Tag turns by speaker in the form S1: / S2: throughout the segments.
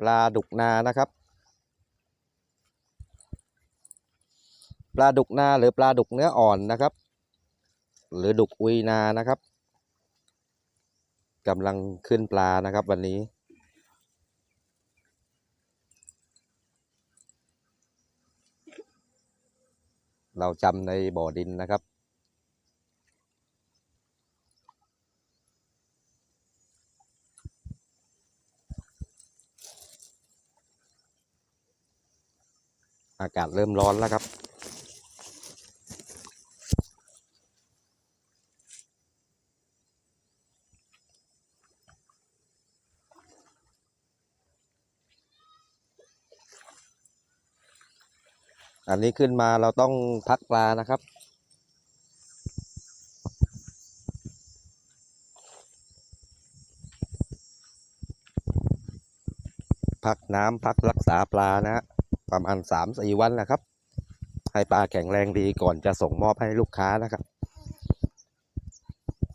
S1: ปลาดุกนานะครับ ปลาดุกนาหรือปลาดุกเนื้ออ่อนนะครับ หรือดุกอุยนานะครับกำลังขึ้นปลานะครับวันนี้ เราจำในบ่อดินนะครับ อากาศเริ่มร้อนแล้วครับ อันนี้ขึ้นมาเราต้องพักปลานะครับพักน้ำพักรักษาปลานะฮะ ประมาณสามสี่วันนะครับ ให้ปลาแข็งแรงดีก่อนจะส่งมอบให้ลูกค้านะครับ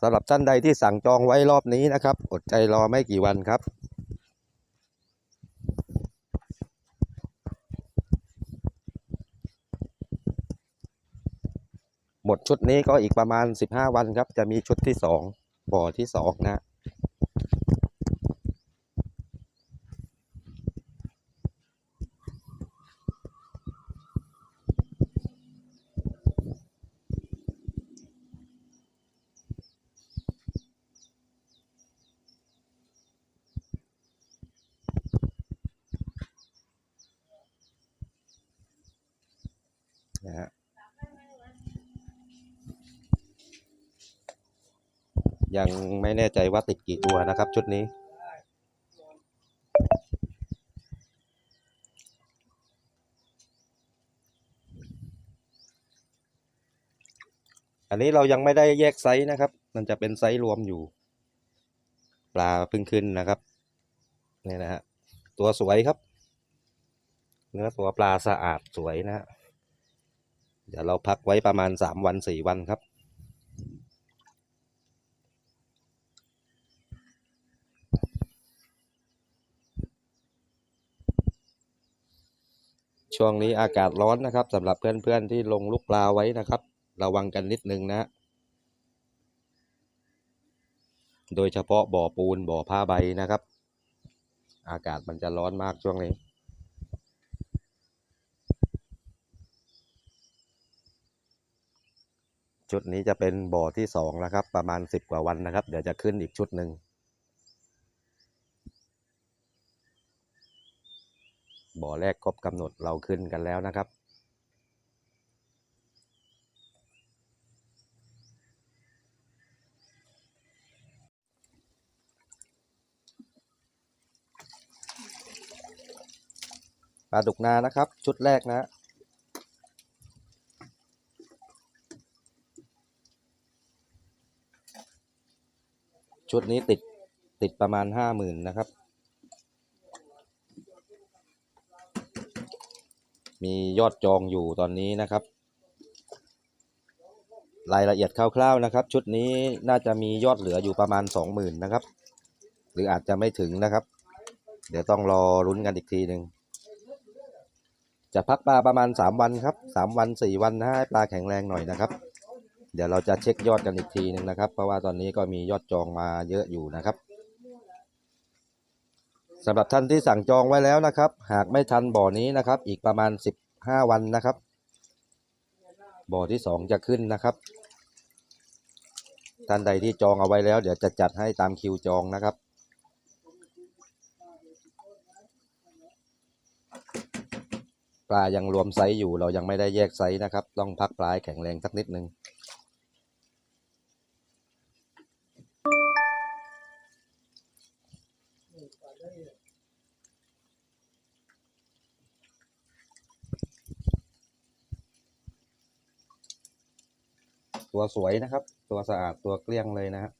S1: สำหรับท่านใดที่สั่งจองไว้รอบนี้นะครับ อดใจรอไม่กี่วันครับ หมดชุดนี้ก็อีกประมาณ 15 วันครับ จะมีชุดที่สองบ่อที่สองนะ ยังไม่แน่ใจว่าติดกี่ตัวนะครับ ชุดนี้ อันนี้เรายังไม่ได้แยกไซส์นะครับ มันจะเป็นไซส์รวมอยู่ ปลาเพิ่งขึ้นนะครับนี่นะฮะตัวสวยครับ เนื้อตัวปลาสะอาดสวยนะฮะเดี๋ยวเราพักไว้ประมาณสามวันสี่วันครับ ช่วงนี้อากาศร้อนนะครับสำหรับเพื่อนๆที่ลงลูกปลาไว้นะครับ ระวังกันนิดนึงนะ โดยเฉพาะบ่อปูนบ่อผ้าใบนะครับ อากาศมันจะร้อนมากช่วงนี้ชุดนี้จะเป็นบ่อที่สองแล้วครับ ประมาณสิบกว่าวันนะครับ เดี๋ยวจะขึ้นอีกชุดหนึ่ง บ่อแรกครบกำหนดเราขึ้นกันแล้วนะครับ ปลาดุกนานะครับ ชุดแรกนะชุดนี้ติดติดประมาณห้าหมื่นนะครับ มียอดจองอยู่ตอนนี้นะครับ รายละเอียดคร่าวๆนะครับ ชุดนี้น่าจะมียอดเหลืออยู่ประมาณสองหมื่นนะครับ หรืออาจจะไม่ถึงนะครับ เดี๋ยวต้องรอรุ้นกันอีกทีหนึ่งจะพักปลาประมาณสามวันครับสามวันสี่วันนะให้ปลาแข็งแรงหน่อยนะครับ เดี๋ยวเราจะเช็คยอดกันอีกทีหนึ่งนะครับ เพราะว่าตอนนี้ก็มียอดจองมาเยอะอยู่นะครับ สำหรับท่านที่สั่งจองไว้แล้วนะครับ หากไม่ทันบ่อนี้นะครับ อีกประมาณ 15 วันนะครับ บ่อที่สองจะขึ้นนะครับท่านใดที่จองเอาไว้แล้ว เดี๋ยวจะจัดให้ตามคิวจองนะครับ ปลายังรวมไซส์อยู่เรายังไม่ได้แยกไซส์นะครับ ต้องพักปลาให้แข็งแรงสักนิดนึง ตัวสวยนะครับ ตัวสะอาดตัวเกลี้ยงเลยนะฮะ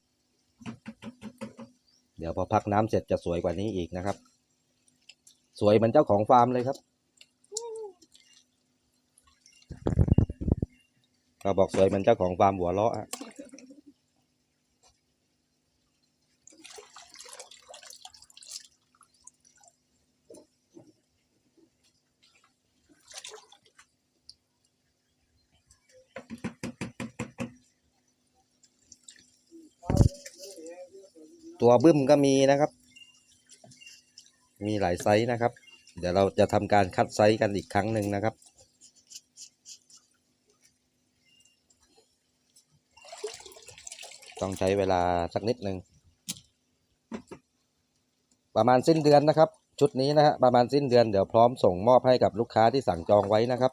S1: เดี๋ยวพอพักน้ำเสร็จจะสวยกว่านี้อีกนะครับ สวยเหมือนเจ้าของฟาร์มเลยครับเราบอกสวยเหมือนเจ้าของฟาร์มหัวเราะ ตัวบึ้มก็มีนะครับ มีหลายไซส์นะครับ เดี๋ยวเราจะทำการคัดไซส์กันอีกครั้งหนึ่งนะครับ ต้องใช้เวลาสักนิดหนึ่งประมาณสิ้นเดือนนะครับ ชุดนี้นะฮะประมาณสิ้นเดือนเดี๋ยวพร้อมส่งมอบให้กับลูกค้าที่สั่งจองไว้นะครับ